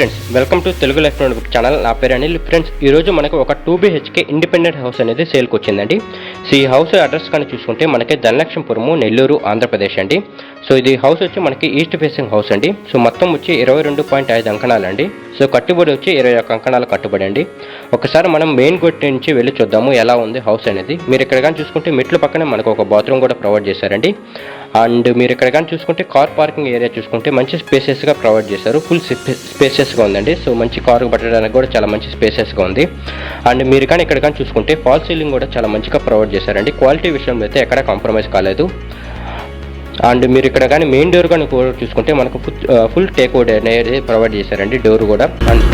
Friends welcome to Telugu life note channel నా పేరు Anil. Friends ఈరోజు మనకు ఒక టూ బీహెచ్కే ఇండిపెండెంట్ హౌస్ అనేది సేల్కి వచ్చిందండి. సో ఈ హౌస్ అడ్రస్ కానీ చూసుకుంటే మనకి ధనలక్ష్మీపురము నెల్లూరు ఆంధ్రప్రదేశ్ అండి. సో ఇది హౌస్ వచ్చి మనకి ఈస్ట్ ఫేసింగ్ హౌస్ అండి. సో మొత్తం వచ్చి ఇరవై రెండు పాయింట్ ఐదు అంకణాలు అండి సో కట్టుబడి వచ్చి ఇరవై ఒక్క అంకణాలు కట్టుబడి అండి ఒకసారి మనం మెయిన్ గేట్ నుంచి వెళ్ళి చూద్దాము ఎలా ఉంది హౌస్ అనేది. మీరు ఇక్కడ కానీ చూసుకుంటే మెట్లు పక్కనే మనకు ఒక బాత్రూమ్ కూడా ప్రొవైడ్ చేశారండి. అండ్ మీరు ఇక్కడ కానీ చూసుకుంటే కార్ పార్కింగ్ ఏరియా చూసుకుంటే మంచి స్పేసెస్గా ప్రొవైడ్ చేశారు. ఫుల్ స్పేసెస్గా ఉందండి. సో మంచి కారు పట్టడానికి కూడా చాలా మంచి స్పేసెస్గా ఉంది. అండ్ మీరు కానీ ఇక్కడ కానీ చూసుకుంటే ఫాల్ సీలింగ్ కూడా చాలా మంచిగా ప్రొవైడ్ చేశారండి. క్వాలిటీ విషయంలో అయితే ఎక్కడ కాంప్రమైజ్ కాలేదు. అండ్ మీరు ఇక్కడ కానీ మెయిన్ డోర్ కానీ కూడా చూసుకుంటే మనకు ఫుల్ టేక్ అవుట్ అనేది ప్రొవైడ్ చేశారండి. డోర్ కూడా. అండ్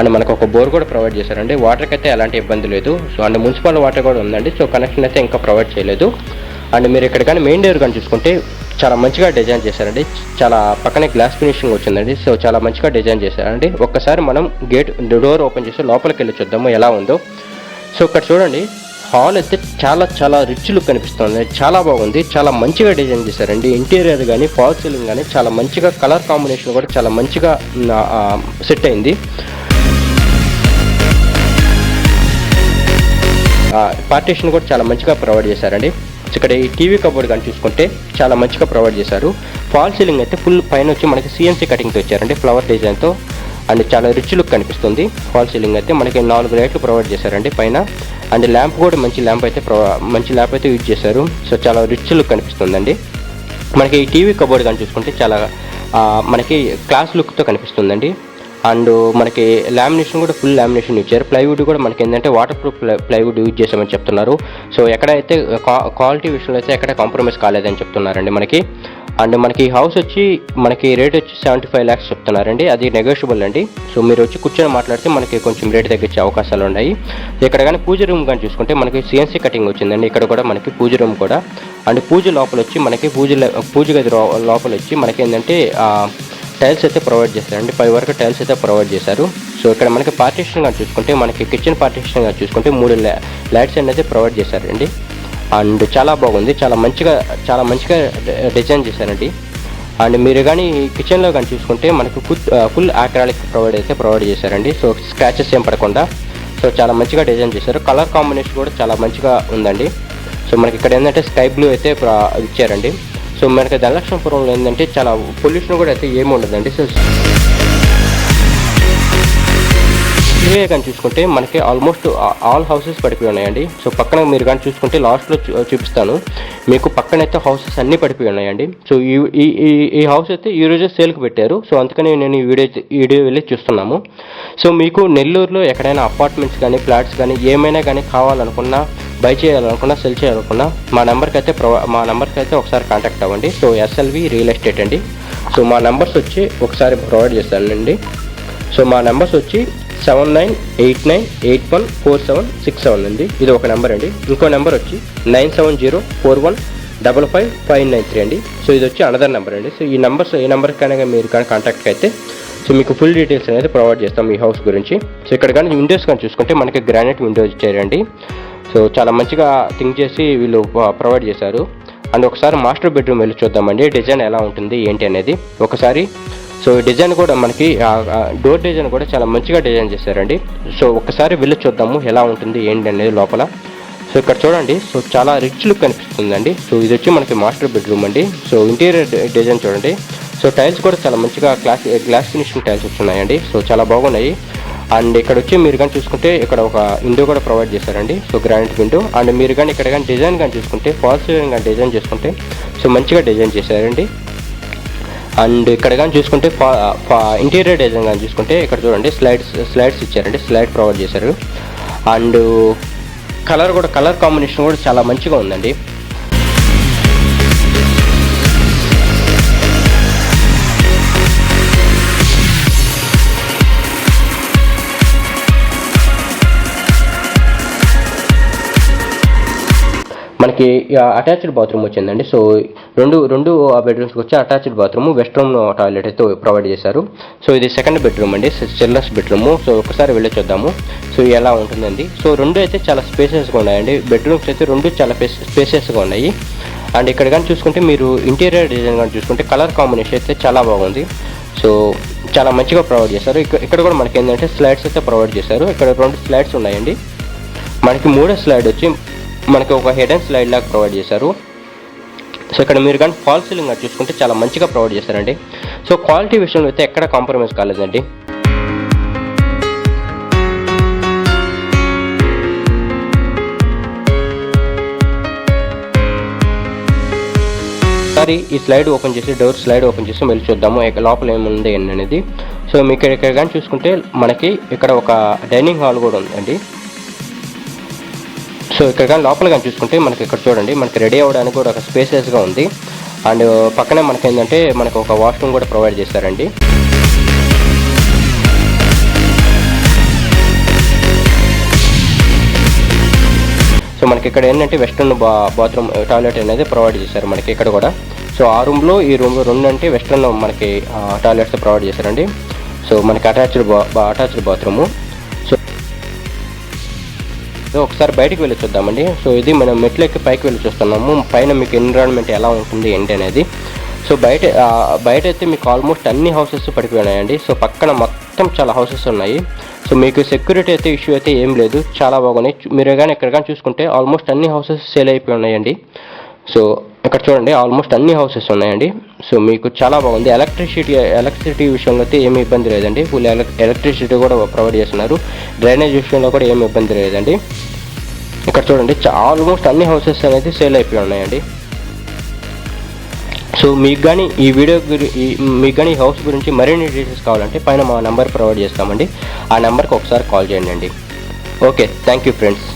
అండ్ మనకు ఒక బోర్ కూడా ప్రొవైడ్ చేశారండి. వాటర్కి అయితే ఎలాంటి ఇబ్బంది లేదు. సో అండ్ మున్సిపల్ వాటర్ కూడా ఉందండి. సో కనెక్షన్ అయితే ఇంకా ప్రొవైడ్ చేయలేదు. అండ్ మీరు ఇక్కడ కానీ మెయిన్ డోర్ కానీ చూసుకుంటే చాలా మంచిగా డిజైన్ చేశారండి. చాలా పక్కనే గ్లాస్ ఫినిషింగ్ వచ్చిందండి. సో చాలా మంచిగా డిజైన్ చేశారండి. ఒక్కసారి మనం గేట్ డోర్ ఓపెన్ చేసి లోపలికి వెళ్ళి చూద్దాము ఎలా ఉందో. సో ఇక్కడ చూడండి హాల్ అయితే చాలా చాలా రిచ్ లుక్ కనిపిస్తుంది చాలా బాగుంది. చాలా మంచిగా డిజైన్ చేశారండి. ఇంటీరియర్ కానీ ఫాల్ సీలింగ్ కానీ చాలా మంచిగా కలర్ కాంబినేషన్ కూడా చాలా మంచిగా సెట్ అయింది. పార్టీషన్ కూడా చాలా మంచిగా ప్రొవైడ్ చేశారండి. ఇక్కడ ఈ టీవీ కబోర్డ్ కానీ చూసుకుంటే చాలా మంచిగా ప్రొవైడ్ చేశారు. ఫాల్ సీలింగ్ అయితే ఫుల్ పైన వచ్చి మనకి సిఎన్సీ కటింగ్తో వచ్చారండి ఫ్లవర్ డిజైన్తో అండ్ చాలా రిచ్ లుక్ కనిపిస్తుంది. ఫాల్ సీలింగ్ అయితే మనకి నాలుగు లైట్లు ప్రొవైడ్ చేశారండి పైన. అండ్ ల్యాంప్ కూడా మంచి ల్యాంప్ అయితే మంచి ల్యాంప్ అయితే యూజ్ చేశారు. సో చాలా రిచ్ లుక్ కనిపిస్తుందండి. మనకి ఈ టీవీ కబోర్డ్ కానీ చూసుకుంటే చాలా మనకి క్లాస్ లుక్తో కనిపిస్తుందండి. అండ్ మనకి లామినేషన్ కూడా ఫుల్ లామినేషన్ ఇచ్చారు ప్లైవుడ్ కూడా మనకి ఏంటంటే వాటర్ ప్రూఫ్ ప్లైవుడ్ యూజ్ చేసామని చెప్తున్నారు. సో ఎక్కడైతే క్వాలిటీ విషయంలో అయితే ఎక్కడ కాంప్రమైజ్ కాలేదని చెప్తున్నారండి మనకి. అండ్ మనకి హౌస్ వచ్చి మనకి రేట్ వచ్చి సెవెంటీ ఫైవ్ ల్యాక్స్ చెప్తున్నారండి. అది నెగోషియబుల్ అండి. సో మీరు వచ్చి కూర్చొని మాట్లాడితే మనకి కొంచెం రేట్ తగ్గించే అవకాశాలు ఉన్నాయి. ఇక్కడ కానీ పూజ రూమ్ కానీ చూసుకుంటే మనకి సిఎన్సీ కటింగ్ వచ్చిందండి. ఇక్కడ కూడా మనకి పూజ రూమ్ కూడా. అండ్ పూజ లోపల వచ్చి మనకి పూజ పూజ గది లోపల వచ్చి మనకి ఏంటంటే టైల్స్ అయితే ప్రొవైడ్ చేశారండి పై వరకు టైల్స్ అయితే ప్రొవైడ్ చేశారు. సో ఇక్కడ మనకి పార్టీషన్గా చూసుకుంటే మనకి కిచెన్ పార్టీషన్గా చూసుకుంటే మూడు లైట్స్ అనేది ప్రొవైడ్ చేశారండి. అండ్ చాలా బాగుంది. చాలా మంచిగా చాలా మంచిగా డిజైన్ చేశారండి. అండ్ మీరు కానీ కిచెన్లో కానీ చూసుకుంటే మనకు ఫుల్ ఆక్రాలిక్ ప్రొవైడ్ అయితే ప్రొవైడ్ చేశారండి. సో స్క్రాచెస్ ఏం పడకుండా సో చాలా మంచిగా డిజైన్ చేశారు. కలర్ కాంబినేషన్ కూడా చాలా మంచిగా ఉందండి. సో మనకి ఇక్కడ ఏంటంటే స్కై బ్లూ అయితే ఇచ్చారండి. సో మనకి ధనలక్ష్మీపురంలో ఏంటంటే చాలా పొల్యూషన్ కూడా అయితే ఏమి ఉండదండి సో ఇవే కానీ చూసుకుంటే మనకి ఆల్మోస్ట్ ఆల్ హౌసెస్ పడిపోయి ఉన్నాయండి. సో పక్కన మీరు కానీ చూసుకుంటే లాస్ట్లో చూపిస్తాను. మీకు పక్కన అయితే హౌసెస్ అన్నీ పడిపోయి ఉన్నాయండి. సో ఈ ఈ ఈ హౌస్ అయితే ఈ రోజే సేల్కి పెట్టారు. సో అందుకని నేను ఈ వీడియో వీడియో వెళ్ళి చూస్తున్నాము. సో మీకు నెల్లూరులో ఎక్కడైనా అపార్ట్మెంట్స్ కానీ ఫ్లాట్స్ కానీ ఏమైనా కానీ కావాలనుకున్నా బై చేయాలనుకున్నా సెల్ చేయాలనుకున్నా మా నెంబర్కి అయితే మా నెంబర్కి అయితే ఒకసారి కాంటాక్ట్ అవ్వండి. సో ఎస్ఎల్వి రియల్ ఎస్టేట్ అండి. సో మా నెంబర్స్ వచ్చి ఒకసారి ప్రొవైడ్ చేస్తానండి. సో మా నెంబర్స్ వచ్చి seven nine eight nine eight one four seven six seven అండి. ఇది ఒక నెంబర్ అండి. ఇంకో నెంబర్ వచ్చి nine seven zero four one double five five nine three అండి. సో ఇది వచ్చి అనదర్ నెంబర్ అండి. సో ఈ నెంబర్స్ ఈ నెంబర్ కనుక మీరు కానీ కాంటాక్ట్ అయితే సో మీకు ఫుల్ డీటెయిల్స్ అనేది ప్రొవైడ్ చేస్తాం ఈ హౌస్ గురించి. సో ఇక్కడ కానీ విండోస్ కానీ చూసుకుంటే మనకి గ్రానైట్ విండోస్ ఇచ్చారండి. సో చాలా మంచిగా థింక్ చేసి వీళ్ళు ప్రొవైడ్ చేశారు. అండ్ ఒకసారి మాస్టర్ బెడ్రూమ్ వెళ్ళి చూద్దామండి. డిజైన్ ఎలా ఉంటుంది ఏంటి అనేది. ఒకసారి సో ఈ డిజైన్ కూడా మనకి డోర్ డిజైన్ కూడా చాలా మంచిగా డిజైన్ చేశారండి. సో ఒకసారి వెళ్ళి చూద్దాము ఎలా ఉంటుంది ఏంటి అనేది లోపల. సో ఇక్కడ చూడండి సో చాలా రిచ్ లుక్ కనిపిస్తుందండి. సో ఇది వచ్చి మనకి మాస్టర్ బెడ్రూమ్ అండి. సో ఇంటీరియర్ డిజైన్ చూడండి. సో టైల్స్ కూడా చాలా మంచిగా గ్లాస్ గ్లాస్ ఫినిషింగ్ టైల్స్ వస్తున్నాయండి. సో చాలా బాగున్నాయి. అండ్ ఇక్కడ వచ్చి మీరు కానీ చూసుకుంటే ఇక్కడ ఒక విండో కూడా ప్రొవైడ్ చేశారండి. So granite window. అండ్ మీరు కానీ ఇక్కడ కానీ డిజైన్ కానీ చూసుకుంటే ఫాల్స్ కానీ డిజైన్ చేసుకుంటే సో మంచిగా డిజైన్ చేశారండి. అండ్ ఇక్కడ కానీ చూసుకుంటే ఇంటీరియర్ డిజైన్ కానీ చూసుకుంటే ఇక్కడ చూడండి స్లైడ్స్ స్లైడ్స్ ఇచ్చారండి స్లైడ్ ప్రొవైడ్ చేశారు. అండ్ కలర్ కూడా కలర్ కాంబినేషన్ కూడా చాలా మంచిగా ఉందండి. మనకి అటాచ్డ్ బాత్రూమ్ వచ్చిందండి. సో రెండు రెండు బెడ్రూమ్స్కి వచ్చి attached bathroom west room toilet అయితే ప్రొవైడ్ చేశారు. సో ఇది సెకండ్ బెడ్రూమ్ అండి. చిల్డ్రన్స్ బెడ్రూమ్ సో ఒకసారి వెళ్ళి చూద్దాము. సో ఎలా ఉంటుందండి? సో రెండు అయితే చాలా స్పేసెస్గా ఉన్నాయండి. బెడ్రూమ్స్ అయితే రెండు చాలా స్పేసెస్గా ఉన్నాయి. అండ్ ఇక్కడ కానీ చూసుకుంటే మీరు ఇంటీరియర్ డిజైన్ కానీ చూసుకుంటే కలర్ కాంబినేషన్ అయితే చాలా బాగుంది. సో చాలా మంచిగా ప్రొవైడ్ చేశారు. ఇక్కడ ఇక్కడ కూడా మనకి ఏంటంటే స్లైడ్స్ అయితే ప్రొవైడ్ చేశారు. ఇక్కడ రెండు స్లైడ్స్ ఉన్నాయండి. మనకి మూడో స్లైడ్ వచ్చి మనకి ఒక హెడ్ అండ్ స్లైడ్ లాగా ప్రొవైడ్ చేశారు. సో ఇక్కడ మీరు కానీ ఫాల్ సీలింగ్ చూసుకుంటే చాలా మంచిగా ప్రొవైడ్ చేశారండి. సో క్వాలిటీ విషయంలో అయితే ఎక్కడ కాంప్రమైజ్ కాలేదండి. ఒకసారి ఈ స్లైడ్ ఓపెన్ చేసి డోర్ స్లైడ్ ఓపెన్ చేసి మళ్ళీ చూద్దాము లోపల ఏముంది అనేది. సో మీకు ఇక్కడ కానీ చూసుకుంటే మనకి ఇక్కడ ఒక డైనింగ్ హాల్ కూడా ఉందండి. సో ఇక్కడ కానీ లోపల కానీ చూసుకుంటే మనకి ఇక్కడ చూడండి మనకి రెడీ అవ్వడానికి కూడా ఒక స్పేసెస్గా ఉంది. అండ్ పక్కనే మనకి ఏంటంటే మనకు ఒక వాష్రూమ్ కూడా ప్రొవైడ్ చేశారండి. సో మనకి ఇక్కడ ఏంటంటే వెస్ట్రన్ బా బాత్రూమ్ టాయిలెట్ అనేది ప్రొవైడ్ చేశారు మనకి ఇక్కడ కూడా. సో ఆ రూమ్లో ఈ రూమ్లో రెండు అంటే వెస్ట్రన్ మనకి టాయిలెట్స్ ప్రొవైడ్ చేశారండి. సో మనకి అటాచ్డ్ బా అటాచ్డ్ బాత్రూము సో ఒకసారి బయటకు వెళ్ళి చూద్దామండి. సో ఇది మనం మెట్లెక్కి పైకి వెళ్ళి చూస్తున్నాము. పైన మీకు ఎన్విరాన్మెంట్ ఎలా ఉంటుంది ఏంటి అనేది. సో బయట బయట అయితే మీకు ఆల్మోస్ట్ అన్ని హౌసెస్ పడిపోయి ఉన్నాయండి సో పక్కన మొత్తం చాలా హౌసెస్ ఉన్నాయి. సో మీకు సెక్యూరిటీ అయితే ఇష్యూ అయితే ఏం లేదు. చాలా బాగున్నాయి. మీరు కానీ ఎక్కడ కానీ చూసుకుంటే ఆల్మోస్ట్ అన్ని హౌసెస్ సేల్ అయిపోయి ఉన్నాయండి. సో ఇక్కడ చూడండి ఆల్మోస్ట్ అన్ని హౌసెస్ ఉన్నాయండి. సో మీకు చాలా బాగుంది. ఎలక్ట్రిసిటీ ఎలక్ట్రిసిటీ విషయంలో అయితే ఏమి ఇబ్బంది లేదండి. ఫుల్ ఎలక్ట్రిసిటీ కూడా ప్రొవైడ్ చేస్తున్నారు. డ్రైనేజ్ విషయంలో కూడా ఏమి ఇబ్బంది లేదండి. ఇక్కడ చూడండి ఆల్మోస్ట్ అన్ని హౌసెస్ అనేది సేల్ అయిపోయి ఉన్నాయండి. సో మీకు కానీ ఈ వీడియో గురి మీకు కానీ ఈ హౌస్ గురించి మరిన్ని డీటెయిల్స్ కావాలంటే పైన మా నెంబర్ ప్రొవైడ్ చేస్తామండి. ఆ నెంబర్కి ఒకసారి కాల్ చేయండి అండి. Okay thank you friends